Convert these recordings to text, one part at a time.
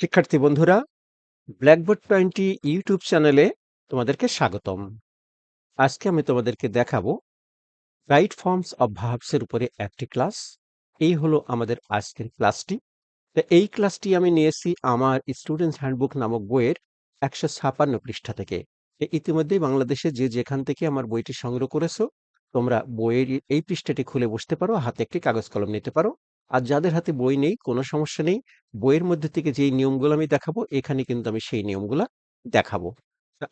শিক্ষার্থী বন্ধুরা blackboard twenty YouTube চ্যানেলে তোমাদেরকে স্বাগতম। আজকে আমি তোমাদেরকে দেখাবো রাইট ফর্মস অফ ভার্বসের উপরে একটি ক্লাস এই হলো আমাদের আজকের ক্লাসটি তো এই ক্লাসটি আমি নিয়েছি আমার স্টুডেন্টস হ্যান্ডবুক নামক বইয়ের একশো ছাপান্ন পৃষ্ঠা থেকে। ইতিমধ্যেই বাংলাদেশে যে যেখান থেকে আমার বইটি সংগ্রহ করেছ, তোমরা বইয়ের এই পৃষ্ঠাটি খুলে বসতে পারো, হাতে একটি কাগজ কলম নিতে পারো। আর যাদের হাতে বই নেই, কোনো সমস্যা নেই। বইয়ের মধ্যে থেকে যেই নিয়মগুলো আমি দেখাবো, এখানে কিন্তু আমি সেই নিয়মগুলো দেখাবো।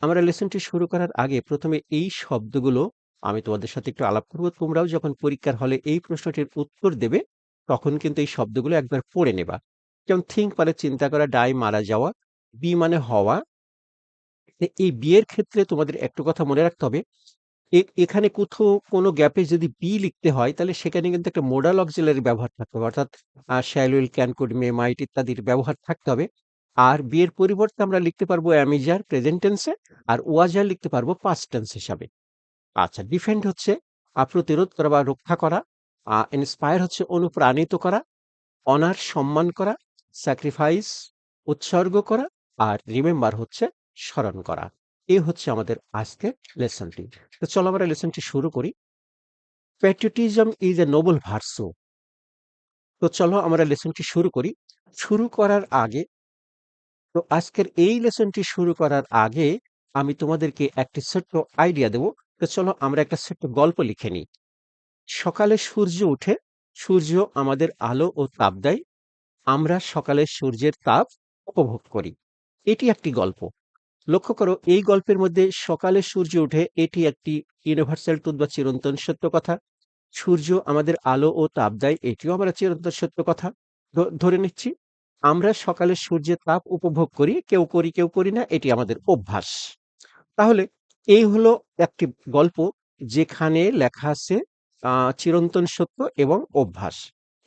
আমরা লেসনটি শুরু করার আগে প্রথমে এই শব্দগুলো আমি তোমাদের সাথে একটু আলাপ করব। তোমরাও যখন পরীক্ষার হলে এই প্রশ্নটির উত্তর দেবে, তখন কিন্তু এই শব্দগুলো একবার পড়ে নেবা। যেমন, থিঙ্ক মানে চিন্তা করা, ডাই মারা যাওয়া, বি মানে হওয়া। এই বিয়ের ক্ষেত্রে তোমাদের একটু কথা মনে রাখতে হবে। এখানে কোথাও কোনো গ্যাপে যদি বি লিখতে হয়, তাহলে সেখানে কিন্তু একটা মোডাল অক্সিলারি ব্যবহার থাকতে হবে। অর্থাৎ shall will can may might ইত্যাদির ব্যবহার থাকতে হবে। আর বিয়ের পরিবর্তে আমরা লিখতে পারব অ্যামিজার প্রেজেন্ট টেন্সে আর ওয়াজার লিখতে পারব পাস্ট টেন্স হিসাবে। আচ্ছা ডিফেন্ড হচ্ছে প্রতিরোধ করা বা রক্ষা করা ইন্সপায়ার হচ্ছে অনুপ্রাণিত করা অনার সম্মান করা স্যাক্রিফাইস উৎসর্গ করা, আর রিমেম্বার হচ্ছে স্মরণ করা। এই হচ্ছে আমাদের আজকের লেসনটি। তো চলো আমরা লেসনটি শুরু করি। Patriotism is a noble virtue তো চলো আমরা লেসনটি শুরু করি। শুরু করার আগে, তো আজকের এই লেসনটি শুরু করার আগে আমি তোমাদেরকে একটি ছোট্ট আইডিয়া দেব। তো চলো আমরা একটা ছোট্ট গল্প লিখে নিই। সকালে সূর্য উঠে, সূর্য আমাদের আলো ও তাপ দেয়। আমরা সকালে সূর্যের তাপ উপভোগ করি। এটি একটি গল্প। লক্ষ্য করো, এই গল্পের মধ্যে সকালে সূর্য উঠে এটি একটি ইউনিভার্সাল ট্রুথ বা চিরন্তন সত্য কথা। সূর্য আমাদের আলো ও তাপ দেয়, এটিও আমরা চিরন্তন সত্য কথা। ধরে নিচ্ছি, আমরা সকালে সূর্যের তাপ উপভোগ করি, কেউ করি কেউ করি না, এটি আমাদের অভ্যাস। তাহলে এই হলো একটি গল্প যেখানে লেখা আছে চিরন্তন সত্য এবং অভ্যাস।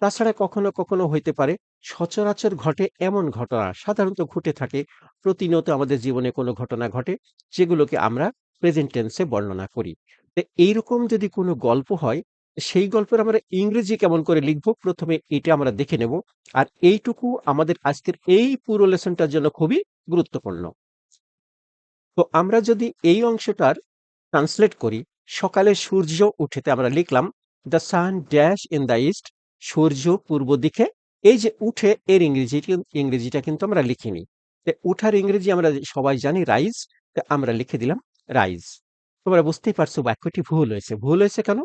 তাছাড়া কখনো কখনো হইতে পারে সচরাচর ঘটে এমন ঘটনা, সাধারণত ঘটে থাকে, প্রতিনিয়ত আমাদের জীবনে কোনো ঘটনা ঘটে, যেগুলোকে আমরা প্রেজেন্ট টেন্সে বর্ণনা করি। তো এইরকম যদি কোনো গল্প হয়, সেই গল্পের আমরা ইংরেজি কেমন করে লিখব? প্রথমে এটা আমরা দেখে নেব। আর এইটুকু আমাদের আজকের এই পুরো লেসনটার জন্য খুবই গুরুত্বপূর্ণ। তো আমরা যদি এই অংশটার ট্রান্সলেট করি, সকালে সূর্য উঠেতে আমরা লিখলাম the sun dash in the east সূর্য পূর্ব দিকে এই যে উঠে এর ইংরেজি ইংরেজিটা কিন্তু আমরা লিখিনি। উঠার ইংরেজি আমরা সবাই জানি রাইজ আমরা লিখে দিলাম রাইজ তোমরা বুঝতেই পারছ বাক্যটি ভুল হয়েছে। ভুল হয়েছে কেন?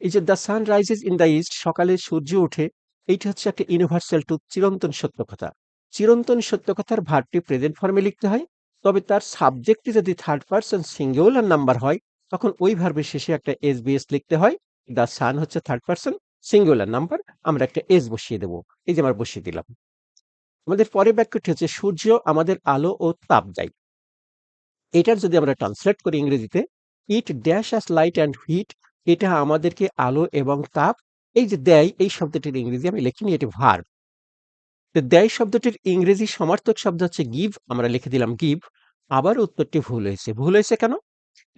এই যে the sun rises in the east সকালে সূর্য ওঠে, এইটা হচ্ছে একটা ইউনিভার্সাল টু চিরন্তন সত্য কথা চিরন্তন সত্য কথার ভার্বটি প্রেজেন্ট ফর্মে লিখতে হয়, তবে তার সাবজেক্টটি যদি থার্ড পার্সন সিঙ্গুলার নাম্বার হয়, তখন ওই ভার্বের শেষে একটা এস লিখতে হয় দ্য সান হচ্ছে থার্ড পার্সন সিঙ্গুলার নাম্বার আমরা একটা এস বসিয়ে দেবো। এই যে আমরা বসিয়ে দিলাম। আমাদের পরের বাক্যটি হচ্ছে সূর্য, আমাদের আলো ও তাপ দেয় এটার যদি আমরা ট্রান্সলেট করি ইংরেজিতে it dash as light and heat এটা আমাদেরকে আলো এবং তাপ, এই যে দেয়, এই শব্দটির ইংরেজি আমি লিখিনি, এটি ভার্ব দেয় শব্দটির ইংরেজি সমার্থক শব্দ হচ্ছে গিভ আমরা লিখে দিলাম গিভ আবার উত্তরটি ভুল হয়েছে। ভুল হয়েছে কেন?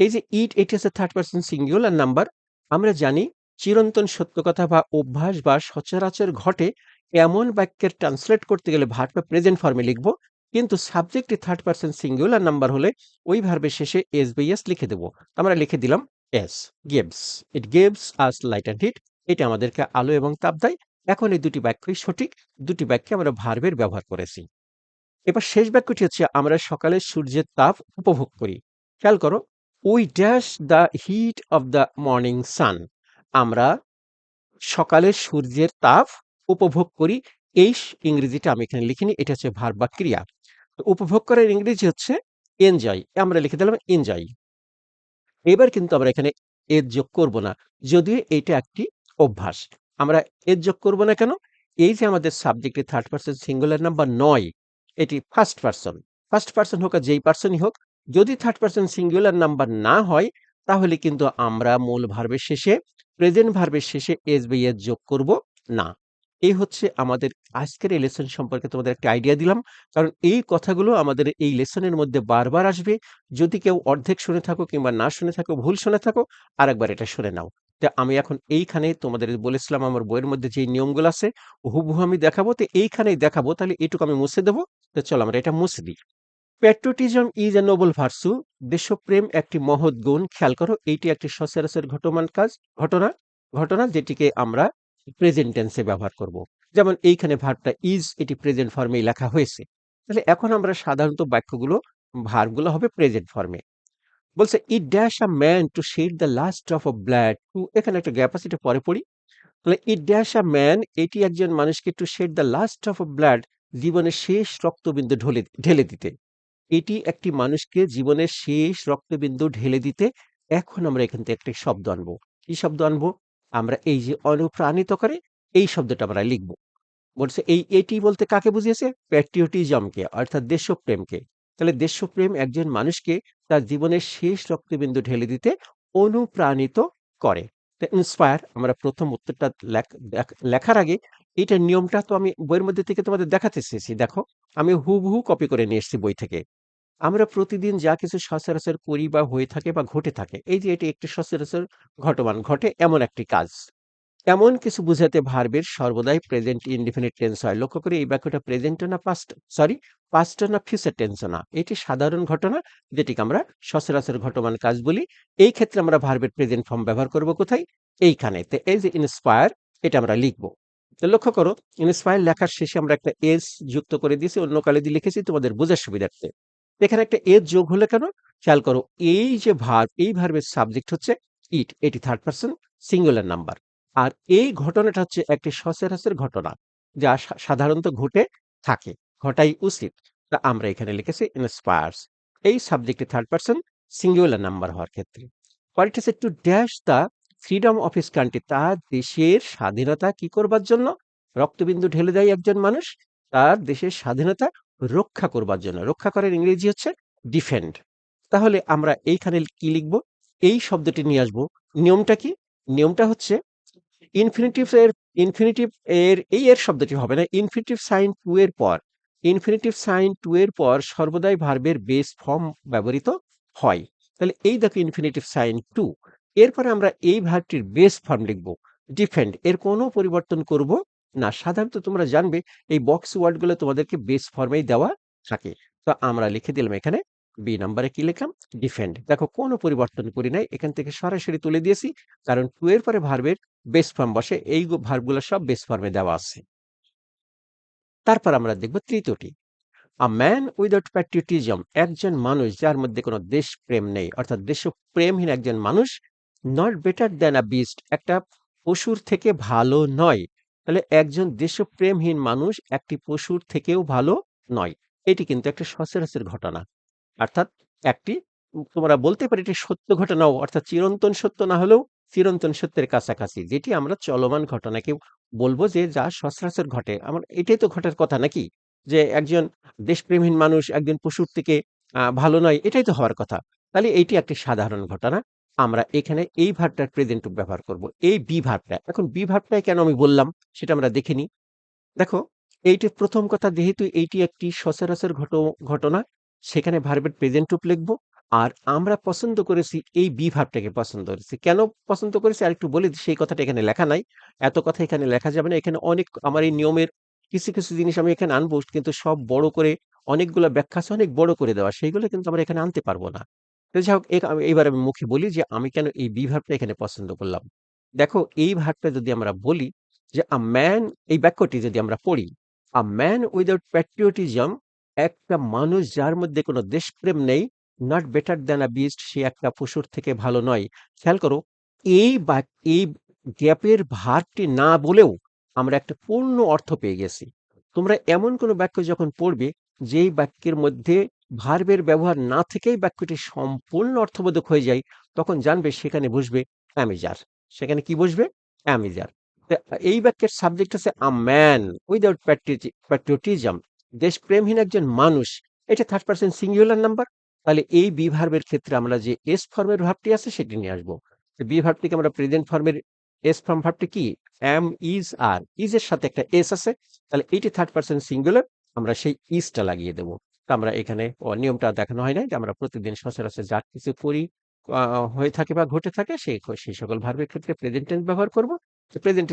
এই যে ইট এটি হচ্ছে থার্ড পার্সন সিঙ্গুলার নাম্বার আমরা জানি চিরন্তন সত্য কথা বা অভ্যাস বা সচরাচর ঘটে এমন বাক্যের ট্রান্সলেট করতে গেলে ভার্বটা প্রেজেন্ট ফর্মে লিখব। কিন্তু সাবজেক্টটি থার্ড পার্সন সিঙ্গুলার নাম্বার হলে ওই ভার্বের শেষে এস বাই এস লিখে দেবো। আমরা লিখে দিলাম as gives it gives us light and heat এটা আমাদেরকে আলো এবং তাপ দেয়। এখন এই দুটি বাক্যই সঠিক। দুটি বাক্যে আমরা ভার্বের ব্যবহার করেছি। এবার শেষ বাক্যটি হচ্ছে, আমরা সকালে সূর্যের তাপ উপভোগ করি। খেয়াল করো we dash the heat of the morning sun আমরা সকালের সূর্যের তাপ উপভোগ করি। এই ইংরেজিটা আমি এখানে লিখিনি, এটা হচ্ছে ভার বা ক্রিয়া। উপভোগ করার ইংরেজি হচ্ছে এনজয় আমরা লিখে দিলাম এনজয় এবার কিন্তু আমরা এখানে এর যোগ করব না, যদিও এটা একটি অভ্যাস। আমরা এর যোগ করব না কেন? এই যে আমাদের সাবজেক্টে থার্ড পার্সন সিঙ্গুলার নাম্বার নয়, এটি ফার্স্ট পার্সন ফার্স্ট পার্সন হোক আর যেই পার্সনই হোক, যদি থার্ড পার্সন সিঙ্গুলার নাম্বার না হয়, তাহলে কিন্তু আমরা মূল ভার্বের শেষে প্রেজেন্ট ভার্বের শেষে এস বি এর যোগ করব? না। এই হচ্ছে আমাদের আজকের এই লেসন সম্পর্কে তোমাদের একটা আইডিয়া দিলাম। কারণ এই কথাগুলো আমাদের এই লেসনের মধ্যে বারবার আসবে। যদি কেউ অর্ধেক শুনে থাকো কিংবা না শুনে থাকো, ভুল শুনে থাকো, আরেকবার এটা শুনে নাও। তো আমি এখন এইখানে তোমাদের বলেছিলাম আমার বইয়ের মধ্যে যে নিয়মগুলো আছে, হুবহু আমি দেখাবো। তো এইখানেই দেখাবো। তাহলে এইটুকু আমি মুছে দেবো। তো চলো আমরা এটা মুছে দিই। Patriotism is a noble virtue দেশপ্রেম একটি মহৎ গুণ। খেয়াল করো, এইটি একটি সচরাচর ঘটমান কাজ, ঘটনা ঘটনা যেটিকে আমরা প্রেজেন্ট টেন্সে ব্যবহার করব। যেমন এইখানে ভার্বটা ইজ এটি প্রেজেন্ট ফর্মে লেখা হয়েছে। তাহলে এখন আমরা সাধারণত বাক্যগুলো ভার্বগুলো হবে প্রেজেন্ট ফর্মে বলছে it dash a man to shed the last drop of blood to এখানে একটা গ্যাপ আছে এটা পরে পড়ি। তাহলে ইট ড্যাশ আ ম্যান এটি একজন মানুষকে to shed the last of blood জীবনের শেষ রক্তবিন্দু ঢলে, ঢেলে দিতে। এটি একটি মানুষকে জীবনের শেষ রক্তবিন্দু ঢেলে দিতে এখন আমরা এখান থেকে একটি শব্দ আনব। কি শব্দ আনব? আমরা এই যে অনুপ্রাণিত করে এই শব্দটা আমরা লিখব। বলছে এই এটি বলতে কাকে বুঝিয়েছে? প্যাট্রিয়টিজমকে, অর্থাৎ দেশপ্রেমকে। তাহলে দেশপ্রেম একজন মানুষকে তার জীবনের শেষ রক্তবিন্দু ঢেলে দিতে অনুপ্রাণিত করে। ইন্সপায়ার আমরা প্রথম উত্তরটা লেখার আগে এইটার নিয়মটা তো আমি বইয়ের মধ্যে থেকে তোমাদের দেখাতে চেয়েছি। দেখো, আমি হুবহু কপি করে নিয়ে এসেছি বই থেকে। আমরা প্রতিদিন যা কিছু সচরাচর করি বা হয়ে থাকে বা ঘটে থাকে, এই যে এটি একটি সচরাচর ঘটমান, ঘটে এমন একটি কাজ। এমন কিছু বুঝাতে ভার্বের সর্বদাই প্রেজেন্ট ইনডিফিনিট টেন্স হয়। লক্ষ্য করে এই বাক্যটা প্রেজেন্ট না পাস্ট সরি পাস্ট না ফিউচার টেন্স না। এটি সাধারণ ঘটনা যেটিকে আমরা সচরাচর ঘটমান কাজ বলি। এই ক্ষেত্রে আমরা ভার্বের প্রেজেন্ট ফর্ম ব্যবহার করব কোথায়? এইখানে। তো এই যে ইন্সপায়ার এটা আমরা লিখব। তো লক্ষ্য করো ইন্সপায়ার লেখার শেষে আমরা একটা এজ যুক্ত করে দিয়েছি, অন্য কালে দিয়ে লিখেছি, তোমাদের বোঝার সুবিধার্থে। এখানে একটা এজ যোগ হলে কেন? খেয়াল করো, এই যে ভার্ব এই ভার্বের সাবজেক্ট হচ্ছে ইট এটি থার্ড পার্সন সিঙ্গুলার নাম্বার আর এই ঘটনাটা হচ্ছে একটি সচরাচর ঘটনা যা সাধারণত ঘটে থাকে, ঘটাই উচিত। তা আমরা এখানে লিখেছি ইন্সপায়ার্স এই সাবজেক্টে থার্ড পার্সন সিঙ্গুলার নাম্বার হওয়ার ক্ষেত্রে। পরেরটা হচ্ছে to dash the freedom of his country তার দেশের স্বাধীনতা কি করবার জন্য? রক্তবিন্দু ঢেলে দেয় একজন মানুষ, তার দেশের স্বাধীনতা রক্ষা করবার জন্য। রক্ষা করার ইংরেজি হচ্ছে ডিফেন্ড তাহলে আমরা এইখানে কি লিখব? এই শব্দটি নিয়ে আসব। নিয়মটা কি? নিয়মটা হচ্ছে ইনফিনিটিভ এর ইনফিনিটিভ এর, এই এর শব্দটি হবে না ইনফিনিটিভ সাইন টু এর পর ইনফিনিটিভ সাইন টু এর পর সর্বদাই ভার্বের বেস ফর্ম ব্যবহৃত হয়। তাহলে এই দেখো ইনফিনিটিভ সাইন টু এরপরে আমরা এই ভার্বটির বেস ফর্ম লিখব ডিফেন্ড এর কোনো পরিবর্তন করব না। সাধারণত তোমরা জানবে, এই বক্স ওয়ার্ডগুলো তোমাদেরকে বেস ফর্মেই দেওয়া থাকে। তো আমরা লিখে দিলাম এখানে বি নাম্বারে কি লিখলাম ডিফেন্ড দেখো, কোনো পরিবর্তন করি নাই, এখান থেকে সরাসরি তুলে দিয়েছি, কারণ টু এর পরে ভার্বের বেস ফর্ম বসে, এই ভার্বগুলো সব বেস ফর্মে দেওয়া আছে। তারপর আমরা দেখব তৃতীয়টি। আ ম্যান উইদাউট প্যাট্রিয়টিজম একজন মানুষ যার মধ্যে কোনো দেশপ্রেম নেই, অর্থাৎ দেশপ্রেমহীন একজন মানুষ not better than a beast একটা পশুর থেকে ভালো নয়। তাহলে একজন দেশপ্রেমহীন মানুষ একটি পশুর থেকেও ভালো নয়। এটি কিন্তু একটা সচরাচর ঘটনা। অর্থাৎ একটি, তোমরা বলতে পারি এটি সত্য ঘটনাও, অর্থাৎ চিরন্তন সত্য না হলেও চিরন্তন সত্যের কাছাকাছি, যেটি আমরা চলমান ঘটনাকে বলব যে যা সচরাচর ঘটে, আমার এটাই তো ঘটার কথা নাকি? যে একজন দেশপ্রেমহীন মানুষ, একজন পশুর থেকে ভালো নয়, এটাই তো হওয়ার কথা। তাহলে এইটি একটি সাধারণ ঘটনা। আমরা এখানে এই ভার্বটার প্রেজেন্ট ব্যবহার করব, এই বি ভার্বটা এখন বি ভার্বটাই কেন আমি বললাম, সেটা আমরা দেখে নিই। দেখো, এইটি প্রথম কথা, যেহেতু এইটি একটি সচরাচর ঘট- ঘটনা সেখানে ভার্বের প্রেজেন্ট রূপ লিখব। আর আমরা পছন্দ করেছি এই বি ভার্বটাকে পছন্দ করেছি। কেন পছন্দ করেছি? আর একটু বলি সেই কথাটা এখানে লেখা নাই। এত কথা এখানে লেখা যাবে না। এখানে অনেক আমার এই নিয়মের কিছু কিছু জিনিস আমি এখানে আনব, কিন্তু সব বড় করে অনেকগুলো ব্যাখ্যা অনেক বড় করে দেওয়া। সেইগুলো কিন্তু আমরা এখানে আনতে পারব না। যাই হোক এ- আমি- এবার আমি মুখে বলি যে আমি কেন এই বি ভার্বটা এখানে পছন্দ করলাম। দেখো, এই ভার্বটা যদি আমরা বলি যে আ ম্যান এই বাক্যটি যদি আমরা পড়ি আ ম্যান উইদাউট প্যাট্রিয়টিজম একটা মানুষ যার মধ্যে কোনো দেশপ্রেম নেই not better than a beast সে একটা পশুর থেকে ভালো নয়। খেয়াল করো, এই বাক এই গ্যাপের ভার্বটি না বলেও আমরা একটা পূর্ণ অর্থ পেয়ে গেছি। তোমরা এমন কোনো বাক্য যখন পড়বে, যেই বাক্যের মধ্যে ভার্বের ব্যবহার না থেকেই বাক্যটি সম্পূর্ণ অর্থবোধক হয়ে যায়, তখন জানবে সেখানে বসবে অ্যামিজার। সেখানে কি বসবে? অ্যামিজার। এই বাক্যের সাবজেক্ট আছে আ ম্যান উইদাউট প্যাট্রিয়টিজম দেশপ্রেমহীন একজন মানুষ, এটা থার্ড পার্সন সিঙ্গুলার নাম্বার তাহলে এই বি ভার্বের ক্ষেত্রে আমরা যে এস ফর্মের ভাবটি আছে সেটি নিয়ে আসব। বি ভার্ব থেকে আমরা প্রেজেন্ট ফর্মের এস ফর্ম ভাবটি কি? এম ইজ আর ইজ এর সাথে একটা এস আছে, তাহলে এইটি থার্ড পার্সন সিঙ্গুলার আমরা সেই ইজটা লাগিয়ে দেবো। আমরা এখানে নিয়মটা দেখানো হয় না যে আমরা প্রতিদিন সচরাচর যা কিছু করি হয়ে থাকে বা ঘটে থাকে সেই সেই সকল ভার্বের ক্ষেত্রে প্রেজেন্ট টেন্স ব্যবহার করব। প্রেজেন্ট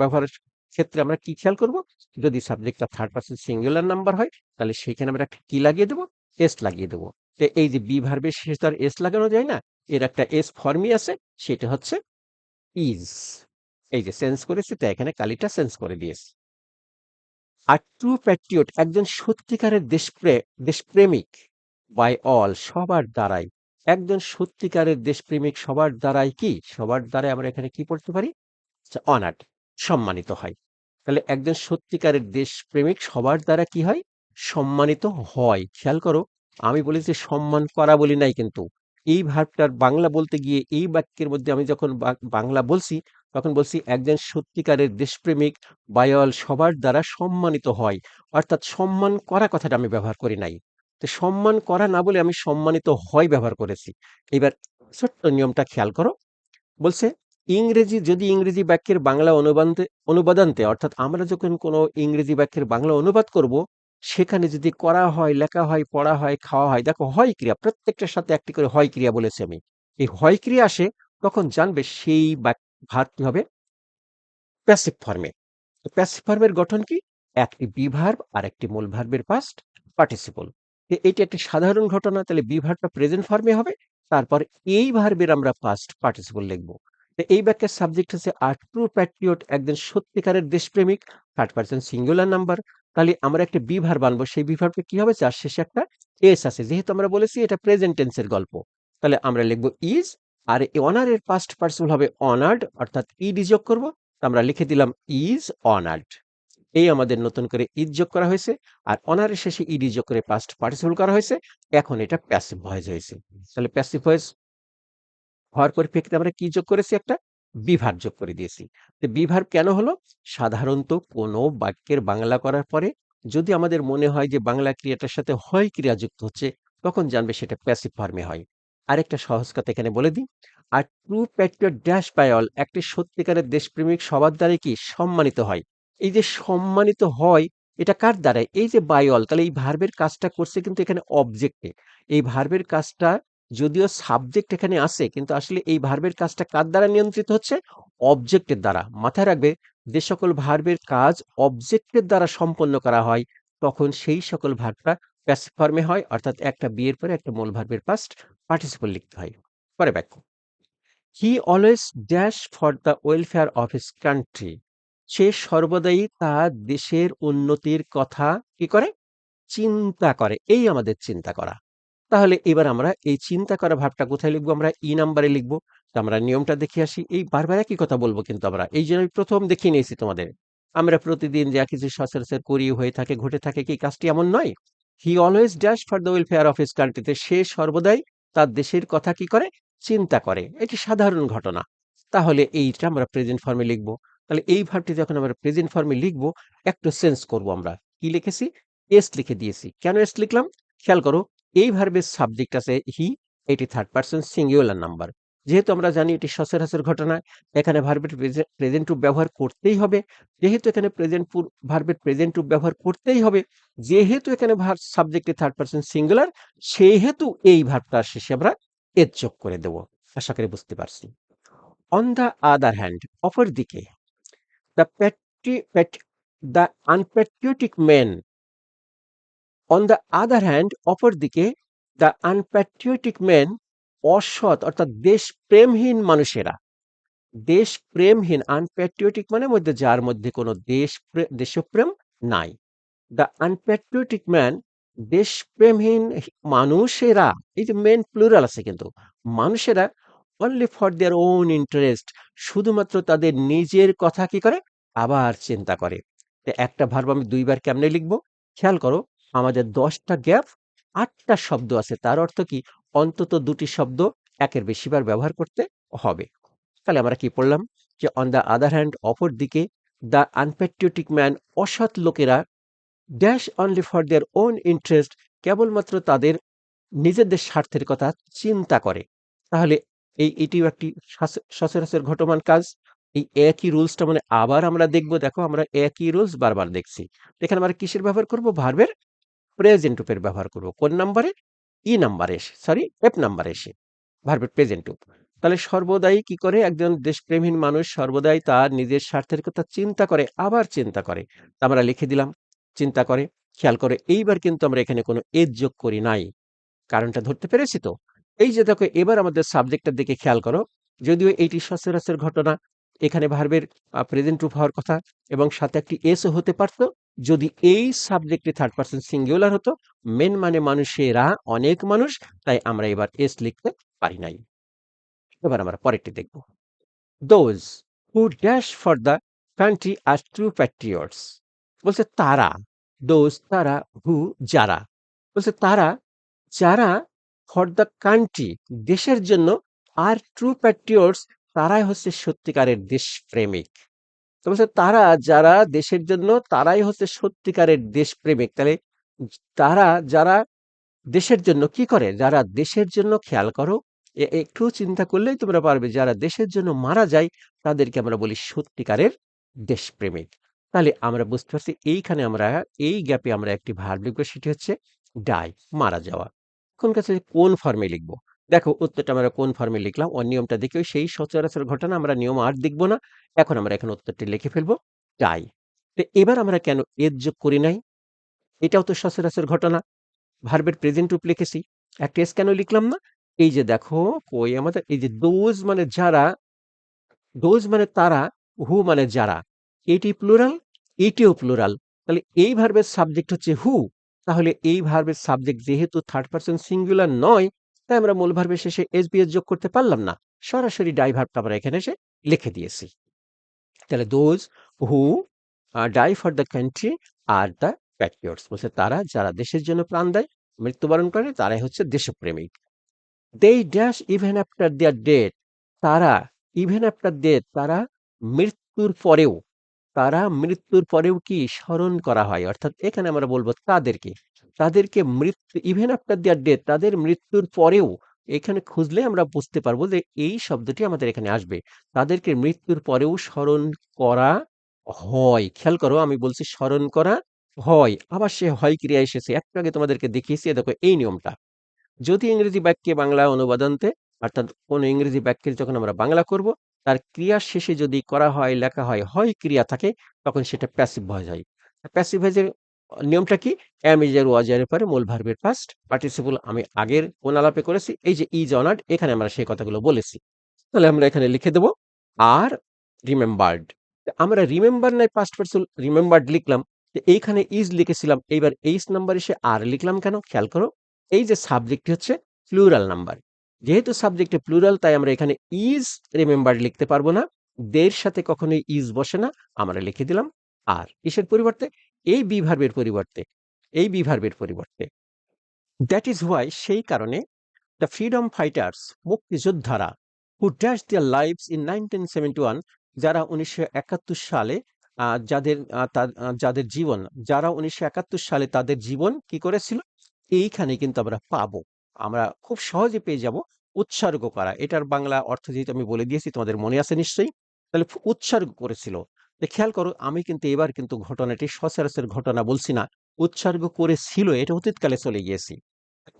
ব্যবহারের ক্ষেত্রে আমরা কি খেয়াল করব? যদি সাবজেক্টটা থার্ড পার্সন সিঙ্গুলার নাম্বার হয়, তাহলে সেইখানে আমরা একটা কি লাগিয়ে দেবো? এস লাগিয়ে দেবো। তো এই যে বি ভার্বের শেষ তো আর এস লাগানো যায় না? এর একটা এস ফর্মই আছে, সেটা হচ্ছে ইজ এই যে সেন্স করেছি, তো এখানে কালিটা সেন্স করে দিয়েছি। আর ট্রু প্যাট্রিয়ট একজন সত্যিকারের দেশপ্রে, দেশপ্রেমিক বাই অল সবার দ্বারাই। একজন সত্যিকারের দেশপ্রেমিক সবার দ্বারাই কি? সবার দ্বারাই আমরা এখানে কি পড়তে পারি? অনার্ড সম্মানিত হয়। তাহলে একজন সত্যিকারের দেশপ্রেমিক সবার দ্বারা কি হয়? সম্মানিত হয়। খেয়াল করো, আমি বলি যে সম্মান করা বলি নাই কিন্তু। এই ভার্বটার বাংলা বলতে গিয়ে এই বাক্যের মধ্যে আমি যখন বাংলা বলছি, তখন বলছি একজন সত্যিকারের দেশপ্রেমিক, বায়ল সবার দ্বারা সম্মানিত হয়। অর্থাৎ সম্মান করা কথাটা আমি ব্যবহার করি নাই। তো সম্মান করা না বলে আমি সম্মানিত হয় ব্যবহার করেছি। এবার ছোট্ট নিয়মটা খেয়াল করো। বলছে ইংরেজি, যদি ইংরেজি বাক্যের বাংলা অনুবাদে, অনুবাদান্তে, অর্থাৎ আমরা যখন কোনো ইংরেজি বাক্যের বাংলা অনুবাদ করব, সেখানে যদি করা হয়, লেখা হয়, পড়া হয়, খাওয়া হয়, দেখো হয় ক্রিয়া, প্রত্যেকটার সাথে একটি করে হয় ক্রিয়া বলেছি আমি। এই হয় ক্রিয়া আসে, তখন জানবে সেই ভার কি হবে? প্যাসিভ ফর্মে প্যাসিভ ফর্মের গঠন কি? একটি বিভার্ব আর একটি মূল ভার্বের পাস্ট পার্টিসিপল এটি একটি সাধারণ ঘটনা, তাহলে বিভার্বটা প্রেজেন্ট ফর্মে হবে, তারপর এই ভার্বের আমরা পাস্ট পার্টিসিপল লিখব। তো এই বাক্যের সাবজেক্ট হচ্ছে আর ট্রু প্যাট্রিয়ট একজন সত্যিকারের দেশপ্রেমিক থার্ড পার্সন সিঙ্গুলার নাম্বার তাহলে আমরা একটা বিভার বানবো, সেই বিভারটা কি হবে? যার শেষে একটা এস আছে। যেহেতু আমরা বলেছি এটা প্রেজেন্ট টেন্সের গল্প। তাহলে আমরা লিখব ইজ আর অনারের পাস্ট পার্সিবল হবে অনার্ড অর্থাৎ ইডি যোগ করব। আমরা লিখে দিলাম ইজ অনার্ড এই আমাদের নতুন করে ইজ যোগ করা হয়েছে, আর অনারের শেষে ইডি যোগ করে পাস্ট পার্টিসিপল করা হয়েছে। এখন এটা প্যাসিভ ভয়েস হয়েছে। তাহলে প্যাসিভ ভয়েস হওয়ার পরিপ্রেক্ষিতে আমরা কি যোগ করেছি একটা? বিভার যোগ করে দিয়েছি। তো বিভার কেন হলো? সাধারণত কোনো বাক্যের বাংলা করার পরে যদি আমাদের মনে হয় যে বাংলা ক্রিয়াটার সাথে হয় ক্রিয়া যুক্ত হচ্ছে, তখন জানবে সেটা প্যাসিভ ফর্মে হয়। আরেকটা সহজ কথা এখানে বলে দিই। আর ট্রু প্যাট্রিয়ট ড্যাশ বায়ল একটি সত্যিকারের দেশপ্রেমিক সবার দ্বারা কি সম্মানিত হয়? এই যে সম্মানিত হয়, এটা কার দ্বারায় এই যে বায়ল তাহলে এই ভার্বের কাজটা করছে কিন্তু এখানে অবজেক্টে এই ভার্বের কাজটা যদিও সাবজেক্ট এখানে আছে, কিন্তু আসলে এই ভার্বের কাজটা কার দ্বারা নিয়ন্ত্রিত হচ্ছে? অবজেক্টের দ্বারা। মাথায় রাখবে, যে সকল ভার্বের কাজ অবজেক্টের দ্বারা সম্পন্ন করা হয়, তখন সেই সকল ভার্বটা প্যাসিভ ফর্মে হয়, অর্থাৎ একটা বিয়ের পরে একটা মূল ভার্বের পাস্ট পার্টিসিপল লিখতে হয়। পরে বাক্য। He always dash for the welfare of his country সে সর্বদাই তার দেশের উন্নতির কথা কি করে? চিন্তা করে। এই আমাদের চিন্তা করা। তাহলে এবার আমরা এই চিন্তা করা ভাবটা কোথায় লিখব? আমরা ই নাম্বারে লিখব। তো আমরা নিয়মটা দেখে আসি। এই বারবার একই কথা বলব কিন্তু আমরা। এই জন্য প্রথম দেখিয়ে নিয়েছি তোমাদের। আমরা প্রতিদিন যা কিছু সচরাচর করি, হয়ে থাকে, ঘটে থাকে কি কাজটি এমন নয়। He always dash for the welfare of his কান্ট্রিতে সে সর্বদাই তার দেশের কথা কি করে? চিন্তা করে। এটি সাধারণ ঘটনা। তাহলে এইটা আমরা প্রেজেন্ট ফর্মে লিখব। তাহলে এই ভাবটি যখন আমরা প্রেজেন্ট ফর্মে লিখব, একটু সেন্স করব আমরা। কি লিখেছি? এস লিখে দিয়েছি। কেন এস লিখলাম? খেয়াল করো এই ভার্বের সাবজেক্ট আছে হি এটি থার্ড পার্সন সিঙ্গুলার নাম্বার যেহেতু আমরা জানি এটি সচরাচর ঘটনা, এখানে ভার্বের প্রেজেন্ট টু ব্যবহার করতেই হবে। যেহেতু এখানে প্রেজেন্ট ভার্বের প্রেজেন্ট টু ব্যবহার করতেই হবে, যেহেতু এখানে সাবজেক্টে থার্ড পার্সন সিঙ্গুলার সেহেতু এই ভার্বটার শেষে আমরা এর যোগ করে দেব। আশা করি বুঝতে পারছি। অন দ্য আদার হ্যান্ড অপর দিকে the patri the unpatriotic man on the other hand অপরদিকে দ্য আনপ্যাট্রিয়টিক ম্যান অসৎ, অর্থাৎ দেশপ্রেমহীন মানুষেরা, দেশপ্রেমহীন আনপ্যাট্রিয়টিক মানে মধ্যে যার মধ্যে কোনো দেশ দেশপ্রেম নাই। দ্য আনপ্যাট্রিয়টিক ম্যান দেশপ্রেমহীন মানুষেরা, এই যে মেন প্লুরাল আছে কিন্তু, মানুষেরা only for their own interest শুধুমাত্র তাদের নিজের কথা কি করে? আবার চিন্তা করে। একটা ভার্ব আমি দুইবার কেমনে লিখব? খেয়াল করো আমাদের দশটা গ্যাপ, আটটা শব্দ আছে। তার অর্থ কি? অন্তত দুটি শব্দ একের বেশিবার ব্যবহার করতে হবে। তাহলে আমরা কি পড়লাম? যে অন দ্য আদার হ্যান্ড অপর দিকে দ্য আনপ্যাট্রিয়টিক ম্যান অসৎ লোকেরা dash only for their own interest কেবলমাত্র তাদের নিজেদের স্বার্থের কথা চিন্তা করে। তাহলে এই, এটিও একটি সচরাচর ঘটমান কাজ। এই একই রুলসটা মানে আবার আমরা দেখব, দেখো আমরা একই রুলস বারবার দেখছি। এখানে আমরা কিসের ব্যবহার করব? ভার্বের প্রেজেন্ট রূপের ব্যবহার করব। কোন নাম্বারে ই নাম্বারে এসে সরি এফ নাম্বারে এসে। ভার্বের প্রেজেন্ট টুপ তাহলে সর্বদাই কি করে? একজন দেশপ্রেমহীন মানুষ সর্বদাই তার নিজের স্বার্থের কথা চিন্তা করে, আবার চিন্তা করে। তা আমরা লিখে দিলাম, চিন্তা করে, খেয়াল করে। এইবার কিন্তু আমরা এখানে কোনো এজ যোগ করি নাই। কারণটা ধরতে পেরেছি তো? এই যে দেখো, এবার আমাদের সাবজেক্টের দিকে খেয়াল করো। যদিও এইটি সচরাচর ঘটনা, এখানে ভার্বের প্রেজেন্ট রূপ হওয়ার কথা এবং সাথে একটি এসও হতে পারতো যদি এই সাবজেক্টে থার্ড পার্সন সিঙ্গুলার হতো মেন মানে মানুষেরা অনেক মানুষ, তাই আমরা এবার এস লিখতে পারি নাই। এবার আমরা পরেরটি দেখব। Those who dash for the country are true patriots বলছে তারা দোজ তারা হু যারা, বলছে তারা, যারা ফর দ্য কান্ট্রি দেশের জন্য আর ট্রু প্যাট্রিয়টস তারাই হচ্ছে সত্যিকারের দেশপ্রেমিক। তো বলছে তারা যারা দেশের জন্য, তারাই হচ্ছে সত্যিকারের দেশপ্রেমিক। তাহলে তারা যারা দেশের জন্য কি করে? যারা দেশের জন্য খেয়াল করো একটু চিন্তা করলেই তোমরা পারবে যারা দেশের জন্য মারা যায়, তাদেরকে আমরা বলি সত্যিকারের দেশপ্রেমিক। তাহলে আমরা বুঝতে পারছি এইখানে আমরা, এই গ্যাপে আমরা একটি ভার লিখব, সেটি হচ্ছে ডাই মারা যাওয়া। কোন কাছে, কোন ফর্মে লিখব? দেখো উত্তরটা আমরা কোন ফর্মে লিখলাম? ও নিয়মটা দেখে সেই সচরাচর ঘটনা আমরা নিয়ম আর দেখব না। এখন আমরা এখন উত্তরটি লিখে ফেলব। ডাই তো এবার আমরা কেন এর যোগ করি নাই? এটাও তো সচরাচর ঘটনা। ভার্বের প্রেজেন্ট রূপ লিখেছি। একটা এস কেন লিখলাম না? এই যে দেখো, কই আমাদের, এই যে দোজ মানে যারা দোজ মানে তারা হু মানে যারা, এটি প্লুরাল এটিও প্লুরাল তাহলে এই ভার্বের সাবজেক্ট হচ্ছে হু তাহলে এই ভার্বের সাবজেক্ট যেহেতু থার্ড পার্সন সিঙ্গুলার নয় তাই আমরা মূল ভার্বের শেষে এস বি এস যোগ করতে পারলাম না। সরাসরি ডাই ভার্বটা আমরা এখানে এসে লিখে দিয়েছি। তাহলে those who die for the country are the patriots বলছে তারা যারা দেশের জন্য প্রাণ দেয়, মৃত্যুবরণ করে, তারাই হচ্ছে দেশপ্রেমিক। They dash even after their date তারা ইভেন আফটার ডেথ তারা মৃত্যুর পরেও, তারা মৃত্যুর পরেও কি স্মরণ করা হয়? অর্থাৎ এখানে আমরা বলব তাদেরকে। তাদেরকে মৃত্যু ইভেন আফটার দেয়ার ডেথ তাদের মৃত্যুর পরেও এখানে খুঁজলে আমরা বুঝতে পারব যে এই শব্দটি আমাদের এখানে আসবে। তাদেরকে মৃত্যুর পরেও স্মরণ করা হয়। খেয়াল করো, আমি বলছি স্মরণ করা হয়। আবার সে হয় ক্রিয়া এসেছে। একটু আগে তোমাদেরকে দেখিয়েছি দেখো, এই নিয়মটা। যদি ইংরেজি বাক্যে বাংলা অনুবাদন্তে, অর্থাৎ কোনো ইংরেজি বাক্যের যখন আমরা বাংলা করব, তার ক্রিয়ার শেষে যদি করা হয়, লেখা হয় হয় ক্রিয়া থাকে, তখন সেটা প্যাসিভ ভয়েস হয়। প্যাসিভ ভয়েসের নিয়মটা কি? অ্যাম ইজের ওয়াজারের পরে, মূল ভার্বের ফার্স্ট পার্টিসিপল আমি আগের কোন আলাপে করেছি, এই যে ইজ অনার্ড এখানে আমরা সেই কথাগুলো বলেছি। তাহলে আমরা এখানে লিখে দেব, আর রিমেম্বার্ড। আমরা রিমেম্বার নাই পাস্ট পার্সন রিমেম্বার্ড লিখলাম এইখানে ইজ লিখেছিলাম, এইবার এইচ নাম্বার এসে আর লিখলাম কেন? খেয়াল করো, এই যে সাবজেক্টটি হচ্ছে প্লুরাল নাম্বার যেহেতু সাবজেক্টে প্লুরাল তাই আমরা এখানে ইজ রিমেম্বার লিখতে পারব না, দের সাথে কখনোই ইজ বসে না, আমরা লিখে দিলাম আর। কিসের পরিবর্তে? এই বিভার্বের পরিবর্তে, এই বিভার্বের পরিবর্তে। দ্যাট ইজ হোয়াই সেই কারণে দ্য ফ্রিডম ফাইটার্স মুক্তিযোদ্ধারা who dash their lives in nineteen seventy one যারা উনিশশো একাত্তর সালে যাদের যাদের জীবন, যারা উনিশশো একাত্তর সালে তাদের জীবন কি করেছিল? এইখানে কিন্তু আমরা পাবো। আমরা খুব সহজে পেয়ে যাব উৎসর্গ করা। এটার বাংলা অর্থ যেহেতু আমি বলে দিয়েছি, তোমাদের মনে আছে নিশ্চয়ই? তাহলে উৎসর্গ করেছিল। খেয়াল করো, আমি কিন্তু এবার কিন্তু ঘটনাটি সচরাচর ঘটনা বলছি না, উৎসর্গ করেছিল, এটা অতীতকালে চলে গিয়েছি।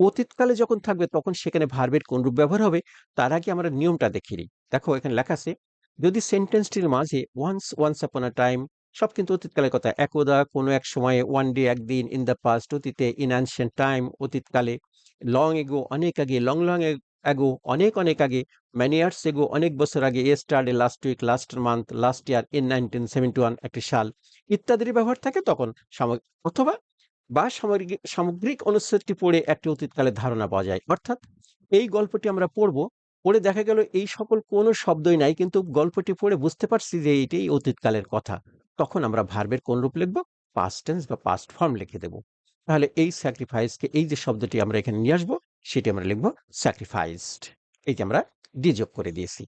অতীতকালে যখন থাকবে তখন সেখানে ভার্বের কোন রূপ ব্যবহার হবে, তার আগে আমরা নিয়মটা দেখে নিই। দেখো এখানে লেখা আছে, যদি সেন্টেন্সটির মাঝে ওয়ান্স ওয়ান্স আপন আ টাইম সব কিন্তু অতীতকালের কথা, একদা কোনো এক সময়ে ওয়ান ডে একদিন ইন দ্য পাস্ট অতীতে ইন অ্যানশিয়েন্ট টাইম অতীতকালে লং এগো অনেক আগে লং লং এগো অনেক অনেক আগে ম্যানি ইয়ার্স এগো অনেক বছর আগে yesterday last week last month last year in nineteen seventy one একটি সাল। ইত্যাদির ব্যবহার থাকে তখন সামগ্রিক অথবা বা সামগ্রিক সামগ্রিক অনুচ্ছেদটি পড়ে একটি অতীতকালের ধারণা পাওয়া যায়। অর্থাৎ এই গল্পটি আমরা পড়ব, পড়ে দেখা গেল এই সকল কোনো শব্দই নাই, কিন্তু গল্পটি পড়ে বুঝতে পারছি যে এইটাই অতীতকালের কথা। তখন আমরা ভার্বের কোন রূপ লিখব? পাস্ট টেন্স বা পাস্ট ফর্ম লিখে দেব। তাহলে এই স্যাক্রিফাইসকে এই যে শব্দটি আমরা এখানে নিয়ে আসব সেটি আমরা লিখব স্যাক্রিফাইসড এই যে আমরা ডি যোগ করে দিয়েছি।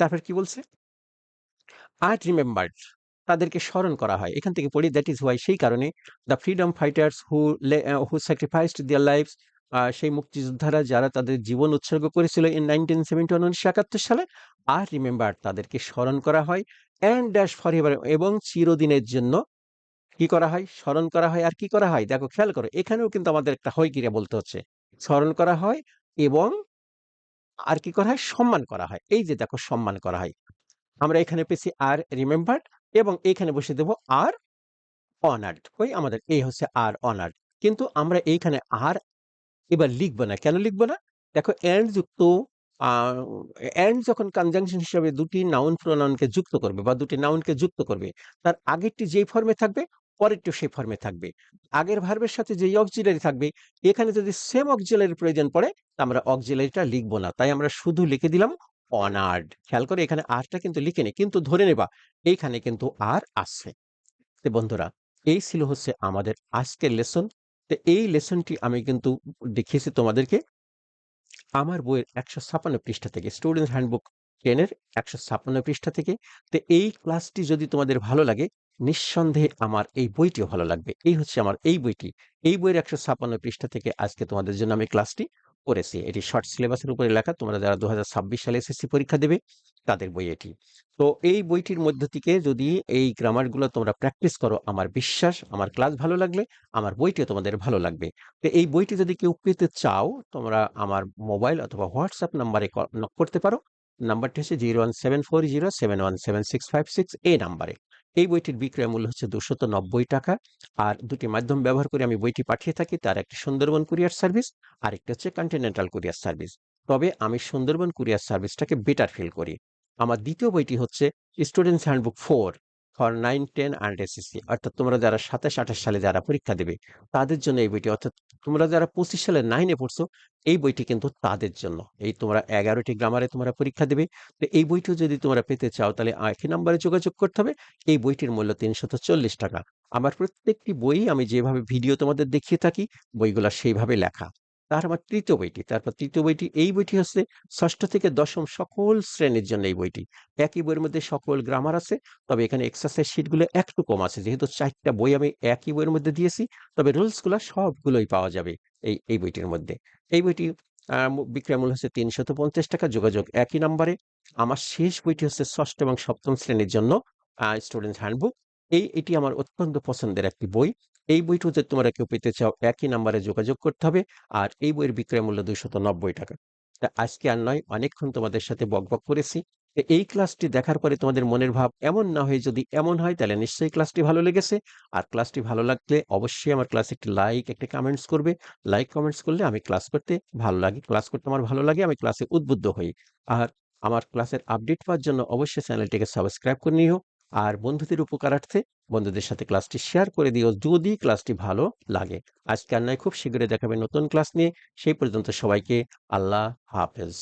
তারপর কি বলছে? আর্ট রিমেম্বার্ড তাদেরকে স্মরণ করা হয়। এখান থেকে পড়ি দ্যাট ইজ ওয়াই সেই কারণে the freedom fighters who who sacrificed their lives সেই মুক্তিযোদ্ধারা যারা তাদের জীবন উৎসর্গ করেছিল ইন নাইনটিন সেভেন্টি ওয়ান উনিশশো একাত্তর সালে আর রিমেম্বার তাদেরকে স্মরণ করা হয় অ্যান্ড ড্যাশ ফর এভার এবং চিরদিনের জন্য কি করা হয়? স্মরণ করা হয়। আর কি করা হয়? দেখো, খেয়াল করো, এখানেও কিন্তু আমাদের একটা হয় ক্রিয়া বলতে হচ্ছে। স্মরণ করা হয় এবং আর কি করা হয়? সম্মান করা হয়। এই যে দেখো সম্মান করা হয়। আমরা এখানে পেয়েছি আর রিমেম্বার্ড এবং এইখানে বসে দেব আর অনার্ড ওই আমাদের এই হচ্ছে আর অনার্ড কিন্তু আমরা এইখানে আর এবার লিখব না। কেন লিখব না? দেখো এন্ড যুক্ত এন্ড যখন কনজাংশন হিসাবে দুটি নাউন প্রোনাউনকে যুক্ত করবে বা দুটি নাউনকে যুক্ত করবে, তার আগেরটি যেই ফর্মে থাকবে পরেরটি সেই ফর্মে থাকবে। আগের ভার্বের সাথে যেই অক্সিলারি থাকবে, এখানে যদি সেম অক্সিলারির প্রয়োজন পড়ে আমরা অক্সিলারিটা লিখব না। তাই আমরা শুধু লিখে দিলাম অনার্ড খেয়াল করে এখানে আরটা কিন্তু লিখে নি, কিন্তু ধরে নেবা এইখানে কিন্তু আর আছে। তো বন্ধুরা, এই ছিল হচ্ছে আমাদের আজকের লেসন তো এই লেসনটি আমি কিন্তু দেখিয়েছি তোমাদেরকে। আমার বইয়ের একশো ছাপান্ন পৃষ্ঠা থেকে স্টুডেন্ট হ্যান্ডবুক টেনের একশো ছাপান্ন পৃষ্ঠা থেকে। তো এই ক্লাসটি যদি তোমাদের ভালো লাগে নিঃসন্দেহে আমার এই বইটিও ভালো লাগবে। এই হচ্ছে আমার এই বইটি। এই বইয়ের একশো ছাপান্ন পৃষ্ঠা থেকে আজকে তোমাদের জন্য আমি ক্লাসটি করেছি। এটি শর্ট সিলেবাসের উপরে লেখা। তোমরা যারা দু হাজার ছাব্বিশ সালে এসএসসি পরীক্ষা দেবে, তাদের বই এটি। তো এই বইটির মধ্য থেকে যদি এই গ্রামারগুলো তোমরা প্র্যাকটিস করো, আমার বিশ্বাস, আমার ক্লাস ভালো লাগলে, আমার বইটিও তোমাদের ভালো লাগবে। তো এই বইটি যদি কেউ পেতে চাও, তোমরা আমার মোবাইল অথবা হোয়াটসঅ্যাপ নাম্বারে করতে পারো। নাম্বারটি হচ্ছে zero one seven four zero seven one seven six five six এই নাম্বারে। এই বইটির বিক্রয় মূল্য হচ্ছে দুশত নব্বই টাকা। আর দুটি মাধ্যম ব্যবহার করে আমি বইটি পাঠিয়ে থাকি, তার একটি সুন্দরবন কুরিয়ার সার্ভিস আর একটি হচ্ছে কন্টিনেন্টাল কুরিয়ার সার্ভিস। তবে আমি সুন্দরবন কুরিয়ার সার্ভিসটাকে বেটার ফিল করি। আমার দ্বিতীয় বইটি হচ্ছে students handbook four. For nine ten and SSC অর্থাৎ তোমরা যারা সাতাশ, আঠাশ সালে যারা পরীক্ষা দেবে, তাদের জন্য এই বইটি, অর্থাৎ তোমরা যারা পঁচিশ সালে নাইনে পড়ছো, এই বইটি কিন্তু তাদের জন্য। এই তোমরা এগারোটি গ্রামারে তোমরা পরীক্ষা দেবে। তো এই বইটিও যদি তোমরা পেতে চাও, তাহলে একই নাম্বারে যোগাযোগ করতে হবে। এই বইটির মূল্য তিনশত চল্লিশ টাকা। আমার প্রত্যেকটি বই আমি যেভাবে ভিডিও তোমাদের দেখিয়ে থাকি, বইগুলো সেইভাবে লেখা। তার আমার তৃতীয় বইটি। তারপর তৃতীয় বইটি, এই বইটি হচ্ছে ষষ্ঠ থেকে দশম সকল শ্রেণির জন্য এই বইটি। একই বইয়ের মধ্যে সকল গ্রামার আছে, তবে এখানে এক্সারসাইজ শিটগুলো একটু কম আছে। যেহেতু চারটা বই আমি একই বইয়ের মধ্যে দিয়েছি, তবে রুলসগুলো সবগুলোই পাওয়া যাবে এই এই বইটির মধ্যে। এই বইটি বিক্রয় মূল্য হচ্ছে তিনশত পঞ্চাশ টাকা, যোগাযোগ একই নাম্বারে। আমার শেষ বইটি হচ্ছে ষষ্ঠ এবং সপ্তম শ্রেণির জন্য স্টুডেন্ট হ্যান্ডবুক এই, এটি আমার অত্যন্ত পছন্দের একটি বই। এই বইটি যদি তোমরা কেউ পেতে চাও একই নাম্বারে যোগাযোগ করতে হবে আর এই বইয়ের বিক্রয় মূল্য দুইশত নব্বই টাকা। তা আজকে আর নয়, অনেকক্ষণ তোমাদের সাথে বকবক করেছি। এই ক্লাসটি দেখার পরে তোমাদের মনের ভাব এমন না হয়ে যদি এমন হয় তাহলে নিশ্চয়ই ক্লাসটি ভালো লেগেছে। আর ক্লাসটি ভালো লাগলে অবশ্যই আমার ক্লাসে একটি লাইক, একটি কমেন্টস করবে। লাইক, কমেন্টস করলে আমি ক্লাস করতে ভালো লাগে, ক্লাস করতে আমার ভালো লাগে, আমি ক্লাসে উদ্বুদ্ধ হই। আর আমার ক্লাসের আপডেট পাওয়ার জন্য অবশ্যই চ্যানেলটিকে সাবস্ক্রাইব করে নিও। আর বন্ধুদের উপকারার্থে বন্ধুদের সাথে ক্লাসটি শেয়ার করে দিও যদি ক্লাসটি ভালো লাগে। আজকে আর নয়, খুব শীঘ্রই দেখাবে নতুন ক্লাস নিয়ে। সেই পর্যন্ত সবাইকে আল্লাহ হাফেজ।